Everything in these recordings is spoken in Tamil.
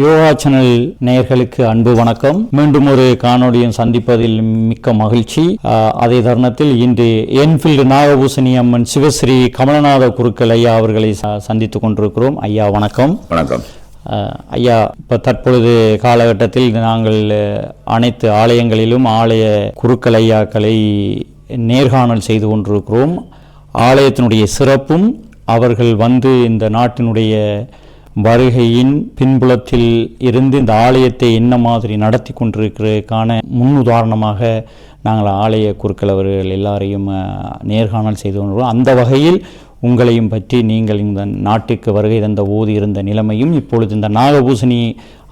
யோகா சேனல் நேயர்களுக்கு அன்பு வணக்கம். மீண்டும் ஒரு காணொளியும் சந்திப்பதில் மிக்க மகிழ்ச்சி. அதே தருணத்தில் இன்று என்ஃபீல்டு நாகபூசணி அம்மன் சிவஸ்ரீ கமலநாத குருக்கள் ஐயா அவர்களை சந்தித்துக் கொண்டிருக்கிறோம். ஐயா வணக்கம். வணக்கம். ஐயா இப்போ தற்பொழுது காலகட்டத்தில் நாங்கள் அனைத்து ஆலயங்களிலும் ஆலய குருக்கள் ஐயாக்களை நேர்காணல் செய்து கொண்டிருக்கிறோம். ஆலயத்தினுடைய சிறப்பும் அவர்கள் வந்து இந்த நாட்டினுடைய வருகையின் பின்புலத்தில் இருந்து இந்த ஆலயத்தை என்ன மாதிரி நடத்தி கொண்டிருக்கிறதுக்கான முன்னுதாரணமாக நாங்கள் ஆலய குருக்கள் அவர்கள் எல்லாரையும் நேர்காணல் செய்து கொண்டிருக்கிறோம். அந்த வகையில் உங்களையும் பற்றி நீங்கள் இந்த நாட்டுக்கு வருகை தந்த போது இருந்த நிலைமையும் இப்பொழுது இந்த நாகபூசணி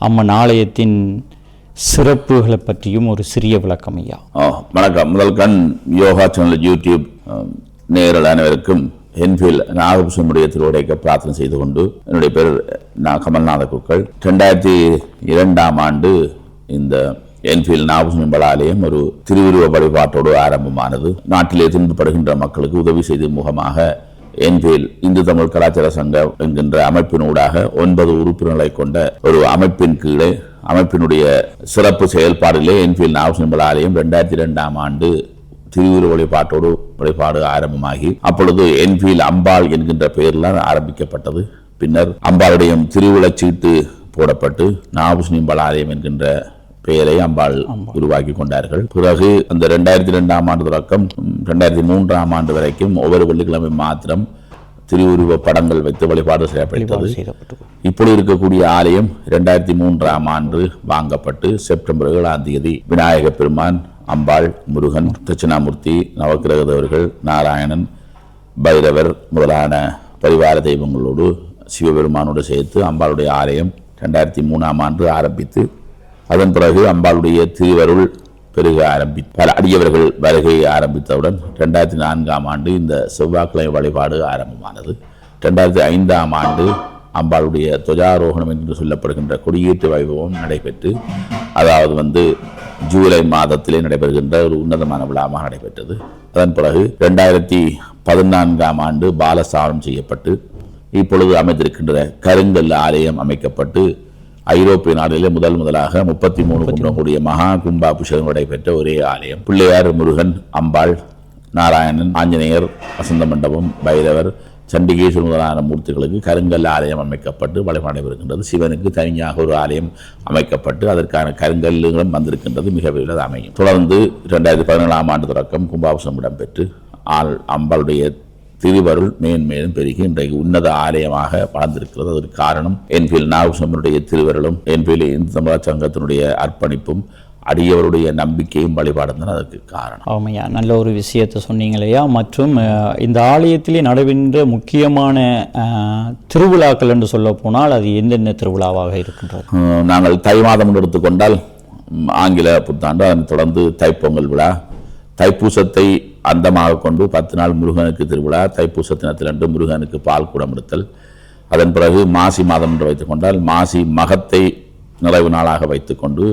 அம்மன் ஆலயத்தின் சிறப்புகளை பற்றியும் ஒரு சிறிய விளக்கம் ஐயா. வணக்கம். முதல் கண் யோகா சேனல் யூடியூப் ஆம், அனைவருக்கும் என்பில் நாகபூஷனுடைய திருவுடைக்க பிரார்த்தனை செய்து கொண்டு என்னுடைய பேர் நான் கமல்நாத குக்கள் ரெண்டாயிரத்தி இரண்டாம் ஆண்டு இந்த என்ஃபீல்ட் நாகபூஷன் ஆலயம் ஒரு திருவுருவ வழிபாட்டோடு ஆரம்பமானது. நாட்டிலே துன்பப்படுகின்ற மக்களுக்கு உதவி செய்த முகமாக என்பில் இந்து தமிழ் கலாச்சார சங்கம் என்கின்ற அமைப்பினூடாக ஒன்பது உறுப்பினர்களை கொண்ட ஒரு அமைப்பின் கீழே அமைப்பினுடைய சிறப்பு செயல்பாடிலே என்பில் நாகபூஷன் ஆலயம் ரெண்டாயிரத்தி இரண்டாம் ஆண்டு திருவுரு வழிபாட்டோடு வழிபாடு ஆரம்பமாகி அப்பொழுது என்பில் அம்பாள் என்கின்ற பெயரில் ஆரம்பிக்கப்பட்டது. பின்னர் அம்பாளுடைய திருவிழச்சீட்டு போடப்பட்டு நாகசிம்பல் ஆலயம் என்கின்ற பெயரை அம்பாள் உருவாக்கி கொண்டார்கள். பிறகு அந்த ரெண்டாயிரத்தி ரெண்டாம் ஆண்டு தொடக்கம் ரெண்டாயிரத்தி மூன்றாம் ஆண்டு வரைக்கும் ஒவ்வொரு வெள்ளிக்கிழமை மாத்திரம் திருவுருவ படங்கள் வைத்து வழிபாடு செய்யப்பட்டது. செய்யப்பட்டு இப்பொழுது இருக்கக்கூடிய ஆலயம் இரண்டாயிரத்தி மூன்றாம் ஆண்டு வாங்கப்பட்டு செப்டம்பர் ஏழாம் தேதி விநாயக பெருமான் அம்பாள் முருகன் தட்சிணாமூர்த்தி நவக்கிரகதவர்கள் நாராயணன் பைரவர் முதலான பரிவார தெய்வங்களோடு சிவபெருமானோடு சேர்த்து அம்பாளுடைய ஆலயம் ரெண்டாயிரத்தி மூணாம் ஆண்டு ஆரம்பித்து அதன் பிறகு அம்பாளுடைய திருவருள் பெருக ஆரம்பி பல அடியவர்கள் வருகை ஆரம்பித்தவுடன் ரெண்டாயிரத்தி நான்காம் ஆண்டு இந்த செவ்வாய்க்கிழமை வழிபாடு ஆரம்பமானது. ரெண்டாயிரத்தி ஐந்தாம் ஆண்டு அம்பாளுடைய துவஜாரோகணம் என்று சொல்லப்படுகின்ற கொடியேற்று வைபவம் நடைபெற்று அதாவது வந்து ஜூலை மாதத்திலே நடைபெறுகின்ற ஒரு உன்னதமான விழாவாக நடைபெற்றது. அதன் பிறகு ரெண்டாயிரத்தி பதினான்காம் ஆண்டு பாலசாரம் செய்யப்பட்டு இப்பொழுது அமைந்திருக்கின்ற கருங்கல் ஆலயம் அமைக்கப்பட்டு ஐரோப்பிய நாடுகளிலே முதல் முதலாக முப்பத்தி மூணு குன்றம் கூடிய மகா கும்பாபிஷேகம் நடைபெற்ற ஒரே ஆலயம். பிள்ளையார் முருகன் அம்பாள் நாராயணன் ஆஞ்சநேயர் வசந்த மண்டபம் பைரவர் சண்டிகேஸ்வரர் முதலான மூர்த்திகளுக்கு கருங்கல் ஆலயம் அமைக்கப்பட்டு வழிபாடு நடைபெறுகின்றது சிவனுக்கு தனியாக ஒரு ஆலயம் அமைக்கப்பட்டு அதற்கான கருங்கல்களும் வந்திருக்கின்றது. மிக விரைவில் அமையும். தொடர்ந்து இரண்டாயிரத்தி பதினேழாம் ஆண்டு தொடக்கம் கும்பாபிஷேகம் இடம்பெற்று ஆள் அம்பாளுடைய திருவருள் மேன்மேலும் பெருகி இன்றைக்கு உன்னத ஆலயமாக வளர்ந்திருக்கிறது. அதற்கு காரணம் என்பில் நாகசம்மனுடைய திருவருளும் என்பில் இந்து தமிழர் சங்கத்தினுடைய அர்ப்பணிப்பும் அடியவருடைய நம்பிக்கையும் வழிபாடும் தான் அதற்கு காரணம். ஆமையா நல்ல ஒரு விஷயத்தை சொன்னீங்களையா. மற்றும் அஹ், இந்த ஆலயத்திலே நடைபெறுகின்ற முக்கியமான திருவிழாக்கள் என்று சொல்ல போனால் அது எந்தெந்த திருவிழாவாக இருக்கின்றது? நாங்கள் தை மாதம் எடுத்துக்கொண்டால் ஆங்கில புத்தாண்டு அதனைத் தொடர்ந்து தைப்பொங்கல் விழா. தைப்பூசத்தை அந்தமாக கொண்டு பத்து நாள் முருகனுக்கு திருவிழா தைப்பூச தினத்திலன்று முருகனுக்கு பால் குடம் எடுத்தல் அதன் பிறகு மாசி மாதம் என்று வைத்துக்கொண்டால் மாசி மகத்தை நிறைவு நாளாக வைத்துக்கொண்டு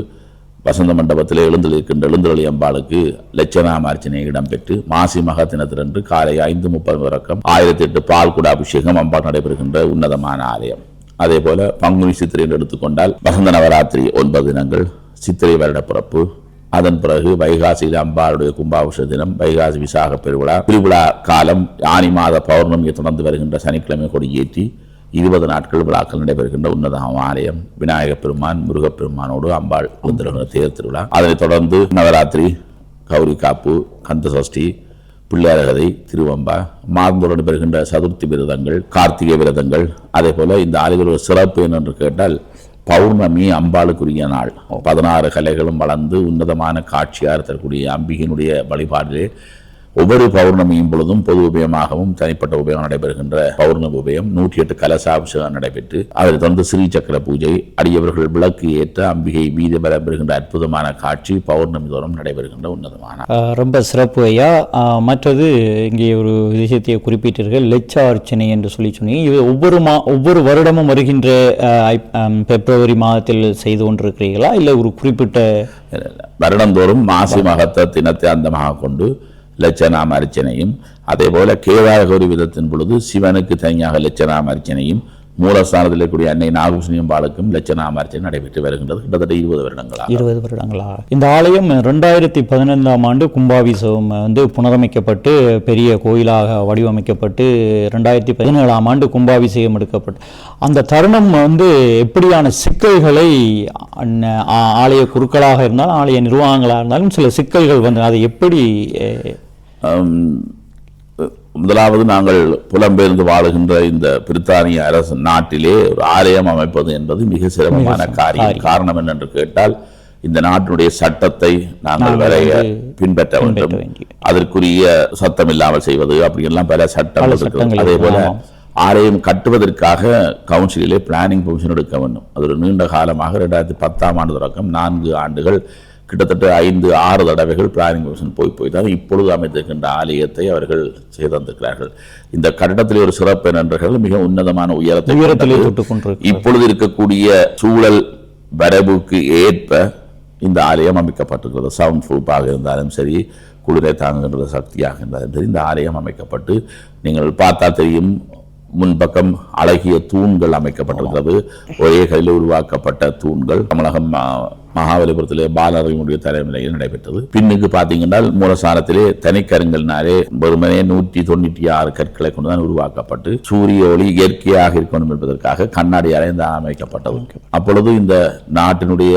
வசந்த மண்டபத்தில் எழுந்திருக்கின்ற எழுந்தொழி அம்பாளுக்கு லட்சணாமார்ச்சனை இடம்பெற்று மாசி மக தினத்திலன்று காலை ஐந்து முப்பது முறக்கம் ஆயிரத்தி எட்டு பால் குட அபிஷேகம் அம்பாள் நடைபெறுகின்ற உன்னதமான ஆலயம். அதே போல பங்குனி சித்திரை என்று எடுத்துக்கொண்டால் வசந்த நவராத்திரி ஒன்பது தினங்கள் சித்திரை வருட பிறப்பு. அதன் பிறகு வைகாசியில் அம்பாளுடைய கும்பாபுஷ தினம் வைகாசி விசாக பெருவிழா திருவிழா காலம் ஆனி மாத பௌர்ணமியை தொடர்ந்து வருகின்ற சனிக்கிழமை கொடியேற்றி இருபது நாட்கள் விழாக்கள் நடைபெறுகின்ற உன்னதம் ஆலயம் விநாயகப் பெருமான் முருகப்பெருமானோடு அம்பாள் எழுந்திருக்கிற தேர் திருவிழா. அதனைத் தொடர்ந்து நவராத்திரி கௌரி காப்பு கந்த சஷ்டி பிள்ளையாரகதை திருவம்பா மாதந்தோடு நடைபெறுகின்ற சதுர்த்தி விரதங்கள் கார்த்திகை விரதங்கள். அதே போல இந்த ஆலயத்தில் ஒரு சிறப்பு என்னென்று கேட்டால் பௌர்ணமி அம்பாளுக்குரிய நாள். பதினாறு கலைகளும் வளர்ந்து உன்னதமான காட்சியாக தரக்கூடிய அம்பிகையினுடைய வழிபாடிலே ஒவ்வொரு பௌர்ணமியும் பொழுதும் பொது உபயமாகவும் தனிப்பட்ட உபயம் நடைபெறுகின்ற பௌர்ணமி உபயம் நூற்றி எட்டு கலசாபிஷேகம் நடைபெற்று அதைத் தொடர்ந்து ஸ்ரீ சக்கர பூஜை அடியவர்கள் விளக்கு ஏற்ற அம்பிகை வீதி பெறுகின்ற அற்புதமான காட்சி பௌர்ணமி தோறும் நடைபெறுகின்ற உன்னதமான. ரொம்ப சிறப்பு ஐயா. மற்றது இங்கே ஒரு விஷயத்தை குறிப்பிட்டீர்கள் லட்ச அர்ச்சனை என்று சொல்லி சொன்னீங்க. இது ஒவ்வொரு மா ஒவ்வொரு வருடமும் வருகின்ற பிப்ரவரி மாதத்தில் செய்து கொண்டிருக்கிறீர்களா? இல்லை ஒரு குறிப்பிட்ட வருடந்தோறும் மாசி மகத்த தினத்தை அந்தமாக கொண்டு லட்சணாம அர்ச்சனையும் அதே போல கேதாரகௌரி விதத்தின் பொழுது சிவனுக்கு தனியாக லட்சணாம அர்ச்சனையும் மூலஸ்தானத்தில் இருக்கக்கூடிய அன்னை நாகபூஷணி அம்பாளுக்கும் லட்சணாமர்ச்சனை நடைபெற்று வருகின்றது. கிட்டத்தட்ட இருபது வருடங்களா இருபது வருடங்களா இந்த ஆலயம் ரெண்டாயிரத்தி பதினைந்தாம் ஆண்டு கும்பாபிஷேகம் வந்து புனரமைக்கப்பட்டு பெரிய கோயிலாக வடிவமைக்கப்பட்டு ரெண்டாயிரத்தி பதினேழாம் ஆண்டு கும்பாபிஷேகம் எடுக்கப்பட்டு. அந்த தருணம் வந்து எப்படியான சிக்கல்களை ஆலய குருக்களாக இருந்தாலும் ஆலய நிர்வாகங்களாக இருந்தாலும் சில சிக்கல்கள் வந்து அதை எப்படி முதலாவது நாங்கள் புலம்பெயர்ந்து வாழுகின்ற இந்த பிரித்தானிய அரசு நாட்டிலே ஒரு ஆலயம் அமைப்பது என்பது மிக சிரமமான காரியம். காரணம் என்னென்று கேட்டால் இந்த நாட்டினுடைய சட்டத்தை நாங்கள் வரைய பின்பற்ற வேண்டும். அதற்குரிய சத்தம் இல்லாமல் செய்வது அப்படி எல்லாம் பல சட்டங்கள் இருக்கிறது. அதே போல. ஆலயம் கட்டுவதற்காக கவுன்சிலிலே பிளானிங் பெர்மிஷன் எடுக்க வேண்டும். அது ஒரு நீண்ட காலமாக ரெண்டாயிரத்தி பத்தாம் ஆண்டு தொடக்கம். நான்கு ஆண்டுகள் கிட்டத்தட்ட ஐந்து ஆறு தடவைகள் பிளானிங் பெர்மிஷன் போய் போய் தான் இப்பொழுது அமைத்திருக்கின்ற ஆலயத்தை அவர்கள் செய்து தந்திருக்கிறார்கள் இந்த கட்டடத்தில் ஒரு சிறப்பு என்னென்றால் மிக உன்னதமான உயரத்தை உயரத்திலே இப்பொழுது இருக்கக்கூடிய சூழல் வரவுக்கு ஏற்ப இந்த ஆலயம் அமைக்கப்பட்டிருக்கிறது. சவுண்ட் ப்ரூஃபாக இருந்தாலும் சரி குளிரை தாங்குகின்ற சக்தியாக இருந்தாலும் சரி இந்த ஆலயம் அமைக்கப்பட்டு நீங்கள் பார்த்தா தெரியும் முன்பக்கம் அழகிய தூண்கள் அமைக்கப்பட்டிருக்கிறது. ஒரே கல்லில் உருவாக்கப்பட்ட தூண்கள் தமிழகம் மகாபலிபுரத்திலே பாலறிமுடைய தலைமுறையில் நடைபெற்றது. பின்னுக்கு பார்த்தீங்கன்னா மூலசாரத்திலே தனிக்கருங்கல்னாலே வெறுமனே நூற்றி தொண்ணூற்றி ஆறு கற்களை கொண்டுதான் உருவாக்கப்பட்டு சூரிய ஒளி இயற்கையாக இருக்கணும் என்பதற்காக கண்ணாடி அறைந்து அமைக்கப்பட்டது. அப்பொழுது இந்த நாட்டினுடைய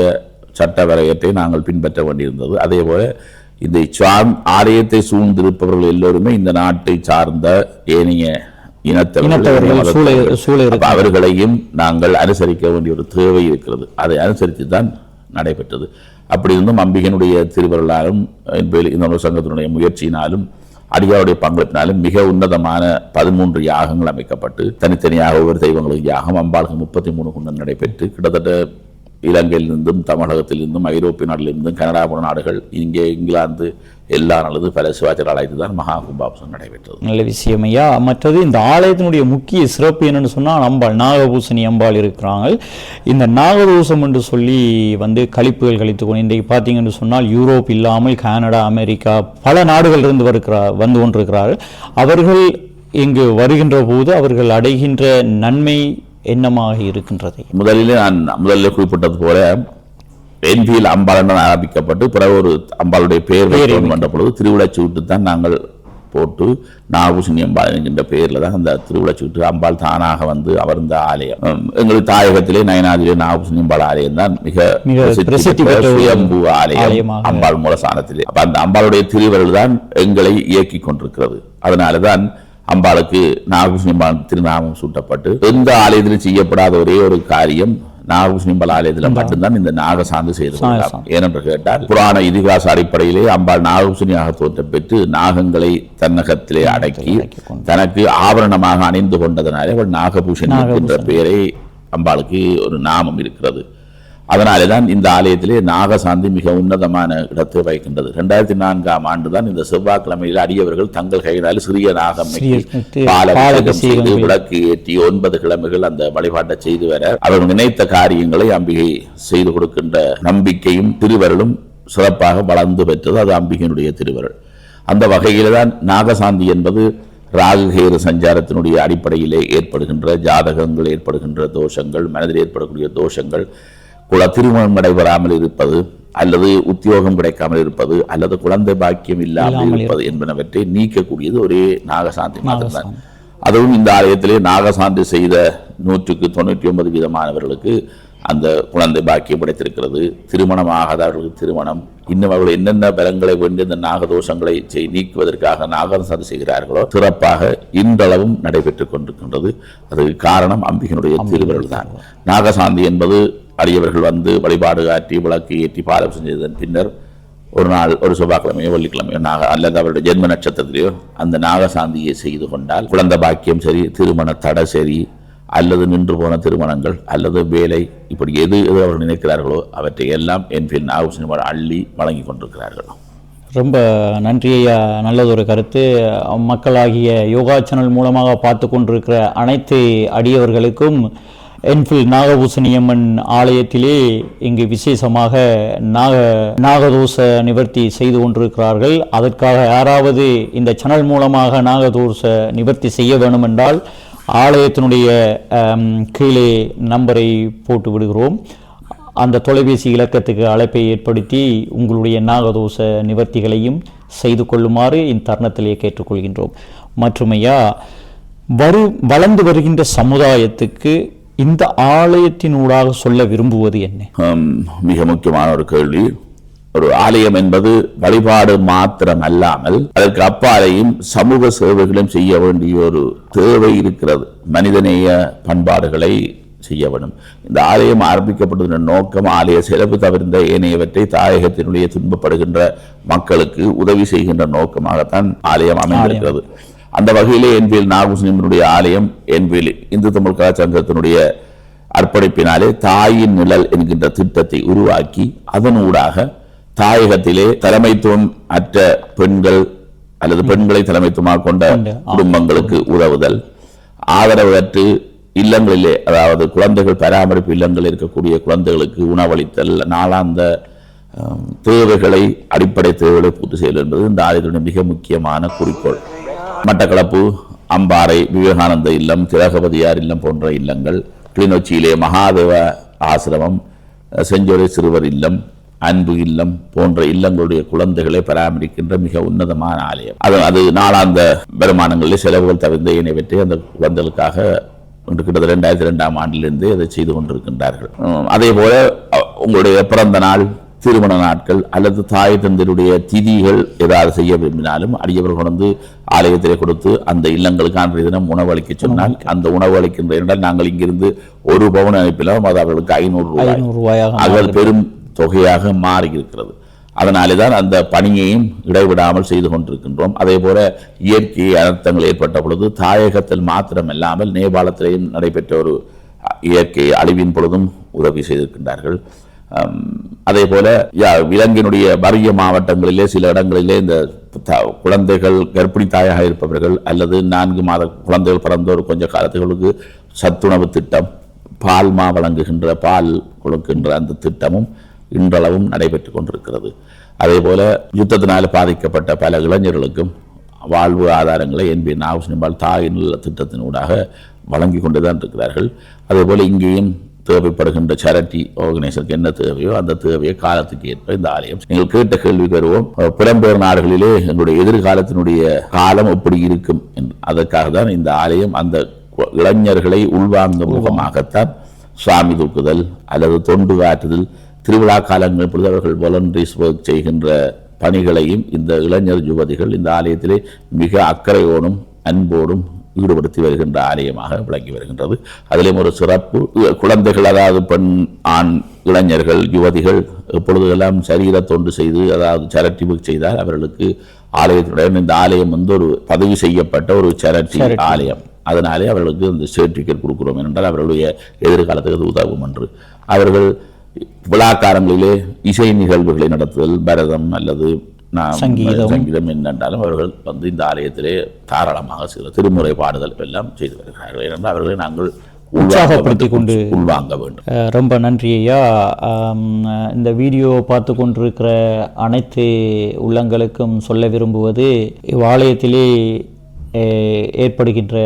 சட்ட வரையத்தை நாங்கள் பின்பற்ற வேண்டியிருந்தது. அதே போல இந்த சார் ஆலயத்தை சூழ்ந்திருப்பவர்கள் எல்லோருமே இந்த நாட்டை சார்ந்த ஏனைய இனத்தவர்கள் அவர்களையும் நாங்கள் அனுசரிக்க வேண்டிய ஒரு தேவை இருக்கிறது. அதை அனுசரித்து தான் நடைபெற்றது. அப்படி இருந்தும் அம்பிகனுடைய திருவருளாலும் இந்த சங்கத்தினுடைய முயற்சியினாலும் அடியாருடைய பங்களிப்பினாலும் மிக உன்னதமான பதிமூன்று யாகங்கள் அமைக்கப்பட்டு தனித்தனியாக ஒவ்வொரு தெய்வங்களுக்கு யாகம் அம்பாளுக்கு முப்பத்தி மூணு குண்டம் நடைபெற்று கிட்டத்தட்ட இலங்கையிலிருந்தும் தமிழகத்திலிருந்தும் ஐரோப்பிய நாட்டிலிருந்தும் கனடா போன்ற நாடுகள் இங்கே இங்கிலாந்து எல்லா நல்லது பல சிவாச்சார ஆலயத்தில் தான் மகா கும்பாபிஷேகம் நடைபெற்றது. நல்ல விஷயம் ஐயா. மற்றது இந்த ஆலயத்தினுடைய முக்கிய சிறப்பு என்னன்னு சொன்னால் அம்பாள் நாகபூசணி அம்பாள் இருக்கிறாங்க. இந்த நாகதோஷம் என்று சொல்லி வந்து கழிப்புகள் கழித்து கொண்டு இன்றைக்கு பார்த்தீங்கன்னு சொன்னால் யூரோப் இல்லாமல் கனடா அமெரிக்கா பல நாடுகள் இருந்து வருகிறா வந்து கொண்டிருக்கிறார்கள். அவர்கள் இங்கு வருகின்ற போது அவர்கள் அடைகின்ற நன்மை என்னமாக இருக்கின்றது. முதலிலே நான் முதலில் குறிப்பிட்டது போல என்பியில் அம்பாளன் ஆரம்பிக்கப்பட்டு பிறகு ஒரு அம்பாளுடைய பெயர் என்ற பொழுது திருவிழாச்சூட்டு தான் நாங்கள் போட்டு நாகூசணி அம்பாள் என்கின்ற பெயரில் தான் அந்த திருவிழாச்சூட்டு அம்பாள் தானாக வந்து அமர்ந்த ஆலயம். உம், எங்கள் தாயகத்திலே நயனாதிலே நாகூசணி அம்பாள் ஆலயம் தான் மிக சுயம்பு ஆலயம். அம்பாள் மூலசானத்திலே அப்ப அந்த அம்பாளுடைய திருவருள் தான் எங்களை இயக்கி கொண்டிருக்கிறது. அதனால தான் அம்பாளுக்கு நாகபூஷணி அம்பாள் திருநாமம் சூட்டப்பட்டு எந்த ஆலயத்திலும் செய்யப்படாத ஒரே ஒரு காரியம் நாகபூஷணி அம்பாள் ஆலயத்தில் மட்டும்தான் இந்த நாகசாந்து செய்து ஏனென்று கேட்டால் புராண இதிகாச அடிப்படையிலே அம்பாள் நாகபூஷணியாக தோற்றம் பெற்று நாகங்களை தன்னகத்திலே அடக்கி தனக்கு ஆபரணமாக அணிந்து கொண்டதனாலே அவள் நாகபூஷணி என்ற பெயரை அம்பாளுக்கு ஒரு நாமம் இருக்கிறது. அதனாலே தான் இந்த ஆலயத்திலே நாகசாந்தி மிக உன்னதமான இடத்தை வைக்கின்றது. ரெண்டாயிரத்தி நான்காம் ஆண்டு தான் இந்த செவ்வாய்க்கிழமையில் அடியவர்கள் தங்கள் கையினால் சிறிய நாகம் செய்து விளக்கு ஏற்றி ஒன்பது கிழமைகள் அந்த வழிபாட்டை செய்து வர அவர்கள் நினைத்த காரியங்களை அம்பிகை செய்து கொடுக்கின்ற நம்பிக்கையும் திருவருளும் சிறப்பாக வளர்ந்து பெற்றது. அது அம்பிகையினுடைய திருவருள். அந்த வகையில தான் நாகசாந்தி என்பது ராகுகேது சஞ்சாரத்தினுடைய அடிப்படையிலே ஏற்படுகின்ற ஜாதகங்கள் ஏற்படுகின்ற தோஷங்கள் மனதில் ஏற்படக்கூடிய தோஷங்கள் குல திருமணம் நடைபெறாமல் இருப்பது அல்லது உத்தியோகம் கிடைக்காமல் இருப்பது அல்லது குழந்தை பாக்கியம் இல்லாமல் இருப்பது என்பனவற்றை நீக்கக்கூடியது ஒரே நாகசாந்தி. மட்டும்தான். அதுவும் இந்த ஆலயத்திலே நாகசாந்தி செய்த நூற்றுக்கு தொண்ணூற்றி ஒன்பது வீதமானவர்களுக்கு அந்த குழந்தை பாக்கியம் கிடைத்திருக்கிறது திருமணம் ஆகாதவர்களுக்கு திருமணம். இன்னும் அவர்கள் என்னென்ன பலங்களை வேண்டி இந்த நாகதோஷங்களை நீக்குவதற்காக நாகசாந்தி செய்கிறார்களோ சிறப்பாக இன்றளவும் நடைபெற்றுக் கொண்டிருக்கின்றது. அதுக்கு காரணம் அம்பிகனுடைய திருவருள் தான் நாகசாந்தி என்பது அடியவர்கள் வந்து வழிபாடு ஆற்றி விளக்கு ஏற்றி பாலம் செஞ்சதன் பின்னர் ஒரு நாள் ஒரு செவ்வாய்க்கிழமையோ வெள்ளிக்கிழமையோ நாக அல்லது அவருடைய ஜென்ம நட்சத்திரத்திலேயோ அந்த நாகசாந்தியை செய்து கொண்டால் குழந்தை பாக்கியம் சரி திருமண தடை சரி அல்லது நின்று போன திருமணங்கள் அல்லது வேலை இப்படி எது எது அவர்கள் நினைக்கிறார்களோ அவற்றை எல்லாம் என்ஃபீல்ட் பின் நாகசினிமார் அள்ளி வழங்கி கொண்டிருக்கிறார்கள். ரொம்ப நன்றி ஐயா நல்லதொரு கருத்து. மக்களாகிய யோகா சேனல் மூலமாக பார்த்து கொண்டிருக்கிற அனைத்து அடியவர்களுக்கும் என்ஃபீல்ட் நாகபூசணியம்மன் ஆலயத்திலே இங்கு விசேஷமாக நாக நாகதோஷ நிவர்த்தி செய்து கொண்டிருக்கிறார்கள். அதற்காக யாராவது இந்த சேனல் மூலமாக நாகதோஷ நிவர்த்தி செய்ய வேண்டுமென்றால் ஆலயத்தினுடைய கீழே நம்பரை போட்டு விடுகிறோம். அந்த தொலைபேசி இலக்கத்துக்கு அழைப்பை ஏற்படுத்தி உங்களுடைய நாகதோஷ நிவர்த்திகளையும் செய்து கொள்ளுமாறு இத்தருணத்திலேயே கேட்டுக்கொள்கின்றோம். மற்றுமையா வரு வளர்ந்து வருகின்ற சமுதாயத்துக்கு இந்த ஆலயத்தினூடாக சொல்ல விரும்புவது என்ன? மிக முக்கியமான ஒரு கேள்வி. ஒரு ஆலயம் என்பது வழிபாடு மாத்திரம் அல்லாமல் அதற்கு அப்பாலையும் சமூக சேவைகளும் செய்ய வேண்டிய ஒரு தேவை இருக்கிறது. மனிதநேய பண்பாடுகளை செய்ய வேண்டும். இந்த ஆலயம் ஆரம்பிக்கப்பட்டதன் நோக்கம் ஆலய செலவு தவிர்ந்த ஏனையவற்றை தாயகத்தினுடைய துன்பப்படுகின்ற மக்களுக்கு உதவி செய்கின்ற நோக்கமாகத்தான் ஆலயம் அமைந்திருக்கிறது. அந்த வகையிலே என்பில் நாகூசினுடைய ஆலயம் என்பில் இந்து தமிழ் கலாச்சாரத்தினுடைய அர்ப்பணிப்பினாலே தாயின் நிழல் என்கின்ற திட்டத்தை உருவாக்கி அதனூடாக தாயகத்திலே தலைமைத்துவம் அற்ற பெண்கள் அல்லது பெண்களை தலைமைத்துவமாக கொண்ட குடும்பங்களுக்கு உதவுதல். ஆதரவற்று இல்லங்களிலே அதாவது குழந்தைகள் பராமரிப்பு இல்லங்களில் இருக்கக்கூடிய குழந்தைகளுக்கு உணவளித்தல் நாளாந்த தேவைகளை அடிப்படை தேவைகளை பூர்த்தி செய்தல் என்பது இந்த ஆலயத்தினுடைய மிக முக்கியமான குறிக்கோள். மட்டக்களப்பு அம்பாறை விவேகானந்த இல்லம் திலகவதியார் இல்லம் போன்ற இல்லங்கள் கிளிநொச்சியிலே மகாதேவ ஆசிரமம் செஞ்சோலை சிறுவர் இல்லம் அன்பு இல்லம் போன்ற இல்லங்களுடைய குழந்தைகளை பராமரிக்கின்ற மிக உன்னதமான ஆலயம். அது அது நாளாந்த வருமானங்களில் செலவுகள் தவிர்ந்த இணைவற்றை அந்த குழந்தைகளுக்காக கிட்டத்தட்ட ரெண்டாயிரத்தி ரெண்டாம் ஆண்டிலிருந்து அதை செய்து கொண்டிருக்கின்றார்கள். அதே போல உங்களுடைய பிறந்த நாள் திருமண நாட்கள் அல்லது தாய் தந்தருடைய திதிகள் ஏதாவது செய்ய விரும்பினாலும் அடியவர்கள் வந்து ஆலயத்திலே கொடுத்து அந்த இல்லங்களுக்கு அன்றைய தினம் உணவளிக்க சொன்னால் அந்த உணவு அளிக்கின்ற நாங்கள் இங்கிருந்து ஒரு பவுன் அனுப்பினோம் அது அவர்களுக்கு ஐநூறு ரூபாய். அது பெரும் தொகையாக மாறி இருக்கிறது அதனாலே தான் அந்த பணியையும் இடைவிடாமல் செய்து கொண்டிருக்கின்றோம். அதே போல இயற்கை அனர்த்தங்கள் ஏற்பட்ட பொழுது தாயகத்தில் மாத்திரமல்லாமல் நேபாளத்திலேயும் நடைபெற்ற ஒரு இயற்கை அழிவின் பொழுதும் உதவி செய்திருக்கின்றார்கள். அதே போல யா- இலங்கையினுடைய வறிய மாவட்டங்களிலே சில இடங்களிலே இந்த குழந்தைகள் கர்ப்பிணி தாயாக இருப்பவர்கள் அல்லது நான்கு மாத குழந்தைகள் பிறந்த ஒரு கொஞ்ச காலத்துகளுக்கு சத்துணவு திட்டம் பால் மா வழங்குகின்ற பால் கொடுக்கின்ற அந்த திட்டமும் இன்றளவும் நடைபெற்று கொண்டிருக்கிறது. அதே போல யுத்தத்தினால் பாதிக்கப்பட்ட பல இளைஞர்களுக்கும் வாழ்வு ஆதாரங்களை என்பி நாகசினிபால் தாய் நல்ல திட்டத்தினூடாக வழங்கி கொண்டுதான் இருக்கிறார்கள். அதே போல இங்கேயும் தேவைப்படுகின்ற சேரிட்டி ஆர்கனைசருக்கு என்ன தேவையோ அந்த தேவையை காலத்துக்கு ஏற்ப இந்த ஆலயம். நீங்கள் கேட்ட கேள்வி வருவோம் புறம்பெயர் நாடுகளிலே எங்களுடைய எதிர்காலத்தினுடைய காலம் எப்படி இருக்கும் என்று. அதற்காக தான் இந்த ஆலயம் அந்த இளைஞர்களை உள்வார்ந்த முகமாகத்தான் சுவாமி தூக்குதல் அல்லது தொண்டு காற்றுதல் திருவிழா காலங்கள் பொழுது அவர்கள் வாலண்டரிஸ் ஒர்க் செய்கின்ற பணிகளையும் இந்த இளைஞர் யுவதிகள் இந்த ஆலயத்திலே மிக அக்கறையோடும் அன்போடும் ஈடுபடுத்தி வருகின்ற ஆலயமாக விளங்கி வருகின்றது. அதிலும் ஒரு சிறப்பு குழந்தைகள் அதாவது பெண் ஆண் இளைஞர்கள் யுவதிகள் எப்பொழுதெல்லாம் சரீர தொண்டு செய்து அதாவது சேரிட்டி ஒர்க் செய்தால் அவர்களுக்கு ஆலயத்துடன் இந்த ஆலயம் வந்து ஒரு பதிவு செய்யப்பட்ட ஒரு சேரிட்டி ஆலயம். அதனாலே அவர்களுக்கு இந்த சர்டிஃபிகேட் கொடுக்கிறோம் என்றால் அவர்களுடைய எதிர்காலத்துக்கு அது உதவும் என்று. அவர்கள் விழாக்காலங்களிலே இசை நிகழ்வுகளை நடத்துதல் பரதம் அல்லது சங்கீதம். சங்கீதம் என்னென்றாலும் அவர்கள் வந்து இந்த ஆலயத்திலே தாராளமாக சில திருமுறை பாடுதல் எல்லாம் செய்து வருகிறார்கள். ஏனென்றால் அவர்களை நாங்கள் உள்வாங்க உற்சாகப்படுத்திக் கொண்டு உள்வாங்க வேண்டும். ரொம்ப நன்றி ஐயா. இந்த வீடியோ பார்த்து கொண்டிருக்கிற அனைத்து உள்ளங்களுக்கும் சொல்ல விரும்புவது இவ்வாலயத்திலே ஏற்படுகின்ற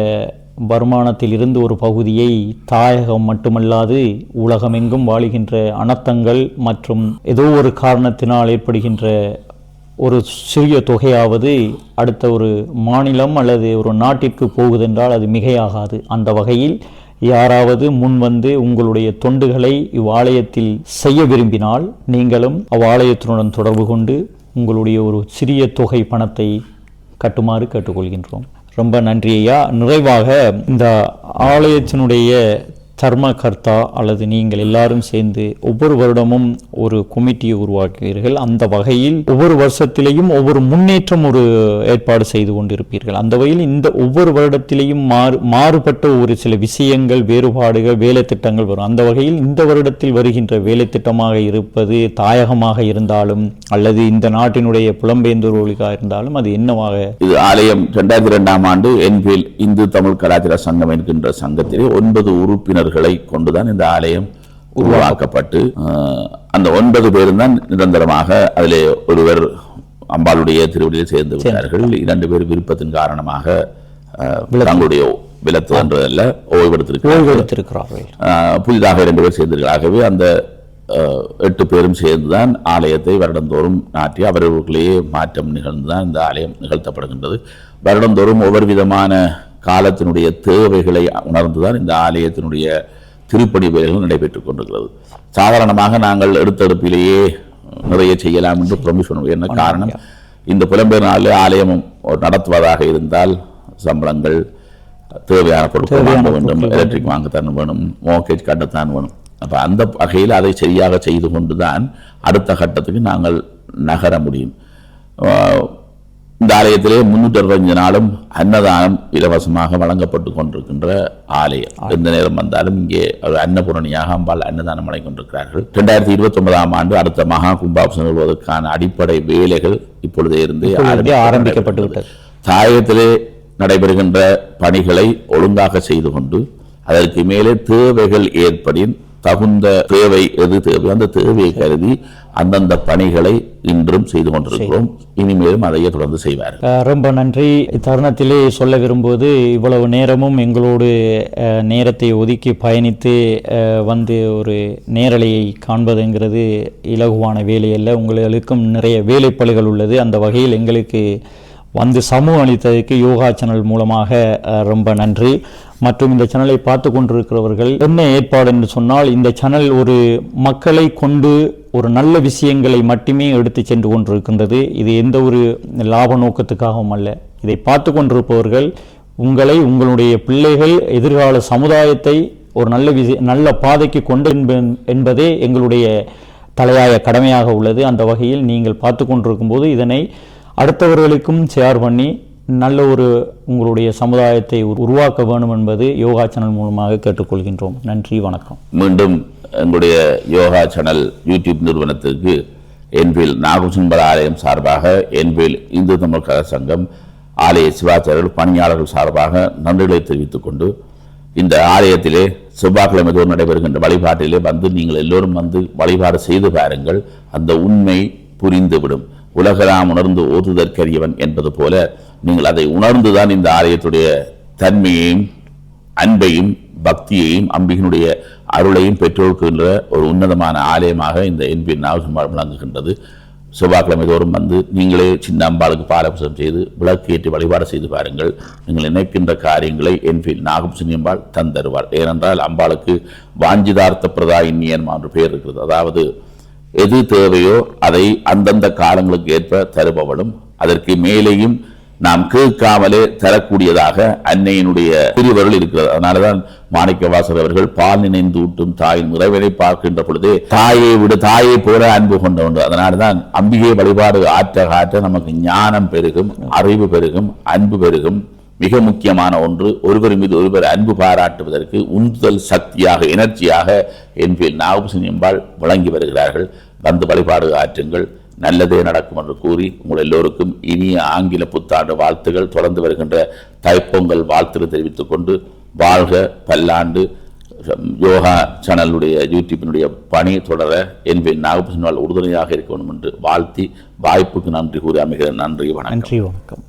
வருமானத்தில் இருந்து ஒரு பகுதியை தாயகம் மட்டுமல்லாது உலகமெங்கும் வாழுகின்ற அனர்த்தங்கள் மற்றும் ஏதோ ஒரு காரணத்தினால் ஏற்படுகின்ற ஒரு சிறிய தொகையாவது அடுத்த ஒரு மாநிலம் அல்லது ஒரு நாட்டிற்கு போகுதென்றால் அது மிகையாகாது. அந்த வகையில் யாராவது முன் வந்து உங்களுடைய தொண்டுகளை இவ்வாலயத்தில் செய்ய விரும்பினால் நீங்களும் அவ்வாலயத்தினுடன் தொடர்பு கொண்டு உங்களுடைய ஒரு சிறிய தொகை பணத்தை கட்டுமாறு கேட்டுக்கொள்கின்றோம். ரொம்ப நன்றி ஐயா நிறைவாக இந்த ஆலயத்தினுடைய தர்மகர்த்தா அல்லது நீங்கள் எல்லாரும் சேர்ந்து ஒவ்வொரு வருடமும் ஒரு கமிட்டியை உருவாக்குவீர்கள். அந்த வகையில் ஒவ்வொரு வருஷத்திலேயும் ஒவ்வொரு முன்னேற்றம் ஒரு ஏற்பாடு செய்து கொண்டிருப்பீர்கள். அந்த வகையில் இந்த ஒவ்வொரு வருடத்திலேயும் மாறு மாறுபட்ட ஒரு சில விஷயங்கள் வேறுபாடுகள் வேலை திட்டங்கள் வரும். அந்த வகையில் இந்த வருடத்தில் வருகின்ற வேலை திட்டமாக இருப்பது தாயகமாக இருந்தாலும் அல்லது இந்த நாட்டினுடைய புலம்பெயர்ந்தோர்களுக்காக இருந்தாலும் அது என்னவாக இது ஆலயம் இரண்டாயிரத்தி இரண்டாம் ஆண்டு என்பில் இந்து தமிழ் கலாச்சார சங்கம் என்கின்ற சங்கத்திலே ஒன்பது உறுப்பினர் உறுப்பினர்களை கொண்டுதான் இந்த ஆலயம் உருவாக்கப்பட்டு அந்த ஒன்பது பேரும் தான் நிரந்தரமாக அதிலே ஒருவர் அம்பாளுடைய திருவடியில் சேர்ந்து விட்டார்கள். இரண்டு பேர் விருப்பத்தின் காரணமாக தங்களுடைய விலத்துவன்றதல்ல ஓய்வெடுத்திருக்கிறார்கள். ஓய்வெடுத்திருக்கிறார்கள். புதிதாக இரண்டு பேர் சேர்ந்திருக்கிறார்களே. அந்த எட்டு பேரும் சேர்ந்துதான் ஆலயத்தை வருடந்தோறும் நாட்டி அவர்களுக்குள்ளேயே மாற்றம் நிகழ்ந்துதான் இந்த ஆலயம் நிகழ்த்தப்படுகின்றது. வருடந்தோறும் ஒவ்வொரு விதமான காலத்தினுடைய தேவைகளை உணர்ந்துதான் இந்த ஆலயத்தினுடைய திருப்பணி வேலைகள் நடைபெற்றுக் கொண்டிருக்கிறது. சாதாரணமாக நாங்கள் எடுத்தெடுப்பிலேயே நிறைய செய்யலாம் என்று பண்ணுவோம். என்ன காரணம்? இந்த புலம்பெயர் நாளில் ஆலயம் நடத்துவதாக இருந்தால் சம்பளங்கள் தேவையான பொருட்கள் வாங்க வேண்டும் எலக்ட்ரிக் வாங்கத்தான் வேணும் மோர்கேஜ் கட்டத்தான் வேணும். அப்போ அந்த வகையில் அதை சரியாக செய்து கொண்டு தான் அடுத்த கட்டத்துக்கு நாங்கள் நகர முடியும். இந்த ஆலயத்திலே முன்னூற்றி அறுபத்தஞ்சு நாளும் அன்னதானம் இலவசமாக வழங்கப்பட்டு கொண்டிருக்கின்ற ஆலயம். எந்த நேரம் வந்தாலும் இங்கே ஒரு அன்னபூரணியாக அம்பாள் அன்னதானம் வழங்கி கொண்டிருக்கிறார்கள். ரெண்டாயிரத்தி இருபத்தி ஒன்பதாம் ஆண்டு அடுத்த மகா கும்பாபிஷேகம் நிகழ்வதற்கான அடிப்படை வேலைகள் இப்பொழுதே இருந்து ஆரம்பிக்கப்பட்டு தாயத்திலே நடைபெறுகின்ற பணிகளை ஒழுங்காக செய்து கொண்டு அதற்கு மேலே தேவைகள் ஏற்படின் தகுந்த தேவை எது தேவை? அந்த தேவையை கருதி அந்தந்த பணிகளை இன்றும் செய்து கொண்டிருக்கிறோம். இனிமேலும் அதையே தொடர்ந்து செய்வார்கள் அஹ் ரொம்ப நன்றி. இத்தருணத்திலே சொல்ல விரும்புவது இவ்வளவு நேரமும் எங்களோடு நேரத்தை ஒதுக்கி பயணித்து வந்து ஒரு நேரலையை காண்பதுங்கிறது இலகுவான வேலை அல்ல உங்களுக்கும் நிறைய வேலைப்பளுகள் உள்ளது. அந்த வகையில் எங்களுக்கு வந்து சமூகம் அளித்ததுக்கு யோகா சேனல் மூலமாக ரொம்ப நன்றி. மற்றும் இந்த சேனலை பார்த்து கொண்டிருக்கிறவர்கள் என்ன ஏற்பாடு என்று சொன்னால் இந்த சேனல் ஒரு மக்களை கொண்டு ஒரு நல்ல விஷயங்களை மட்டுமே எடுத்து சென்று கொண்டிருக்கின்றது. இது எந்த ஒரு லாப நோக்கத்துக்காகவும் அல்ல. இதை பார்த்து கொண்டிருப்பவர்கள் உங்களை உங்களுடைய பிள்ளைகள் எதிர்கால சமுதாயத்தை ஒரு நல்ல விஷய நல்ல பாதைக்கு கொண்டு என்ப- என்பதே எங்களுடைய தலையாய கடமையாக உள்ளது. அந்த வகையில் நீங்கள் பார்த்து கொண்டிருக்கும் போது இதனை அடுத்தவர்களுக்கும் ஷேர் பண்ணி நல்ல ஒரு உங்களுடைய சமுதாயத்தை உருவாக்க வேண்டும் என்பது யோகா சேனல் மூலமாக கேட்டுக்கொள்கின்றோம். நன்றி வணக்கம். மீண்டும் எங்களுடைய யோகா சேனல் யூடியூப் நிறுவனத்திற்கு என்பில் நாகசுந்தர ஆலயம் சார்பாக என்பில் இந்து தமிழ் கழக சங்கம் ஆலய சிவாச்சாரியர்கள் பணியாளர்கள் சார்பாக நன்றிகளை தெரிவித்துக் கொண்டு இந்த ஆலயத்திலே செவ்வாய்க்கிழமை தோறும் நடைபெறுகின்ற வழிபாட்டிலே வந்து நீங்கள் எல்லோரும் வந்து வழிபாடு செய்து பாருங்கள். அந்த உண்மை புரிந்துவிடும். உலகெல்லாம் உணர்ந்து ஓதுதற்கரியவன் என்பது போல நீங்கள் அதை உணர்ந்துதான் இந்த ஆலயத்துடைய தன்மையையும் அன்பையும் பக்தியையும் அம்பிகனுடைய அருளையும் பெற்றோர்க்கின்ற ஒரு உன்னதமான ஆலயமாக இந்த என்பின் நாகசுமார் விளங்குகின்றது. செவ்வாய்க்கிழமை தோறும் வந்து நீங்களே சின்ன அம்பாளுக்கு பாலபுசம் செய்து விளக்கு ஏற்றி வழிபாடு செய்து பாருங்கள். நீங்கள் நினைக்கின்ற காரியங்களை என்பில் நாகபூஷணி அம்பாள் தந்தருவாள். ஏனென்றால் அம்பாளுக்கு வாஞ்சிதார்த்த பிரதா இன்னியன் என்று பெயர் இருக்கிறது. அதாவது எது தேவையோ அதை அந்தந்த காலங்களுக்கு ஏற்ப தருபவளும் அதற்கு மேலேயும் நாம் கேட்காமலே தரக்கூடியதாக அன்னையினுடைய பிரிவர்கள் இருக்கிறது. அதனாலதான் மாணிக்க வாசகர் அவர்கள் பால் நினைந்து ஊட்டும் தாயின் இறைவனை பார்க்கின்ற பொழுதே தாயை விட தாயை போல அன்பு கொண்ட ஒன்று. அதனால்தான் அம்பிகை வழிபாடு ஆற்ற காற்ற நமக்கு ஞானம் பெருகும் அறிவு பெருகும் அன்பு பெருகும். மிக முக்கியமான ஒன்று ஒருவர் மீது ஒருவர் அன்பு பாராட்டுவதற்கு உந்துதல் சக்தியாக எனர்ஜியாக என்பில் நாகபூசணி எம்பாள் வழங்கி வருகிறார்கள். வந்து வழிபாடு ஆற்றுங்கள். நல்லதே நடக்கும் என்று கூறி உங்கள் எல்லோருக்கும் இனிய ஆங்கில புத்தாண்டு வாழ்த்துகள். தொடர்ந்து வருகின்ற தைப்பொங்கல் வாழ்த்துகள் தெரிவித்துக் கொண்டு வாழ்க பல்லாண்டு. யோகா சேனலுடைய யூடியூப்பினுடைய பணி தொடர என்பின் நாகபூசணி உறுதுணையாக இருக்க வேண்டும் என்று வாழ்த்தி வாய்ப்புக்கு நன்றி கூறி அமைகிற நன்றி வணக்கம். நன்றி வணக்கம்.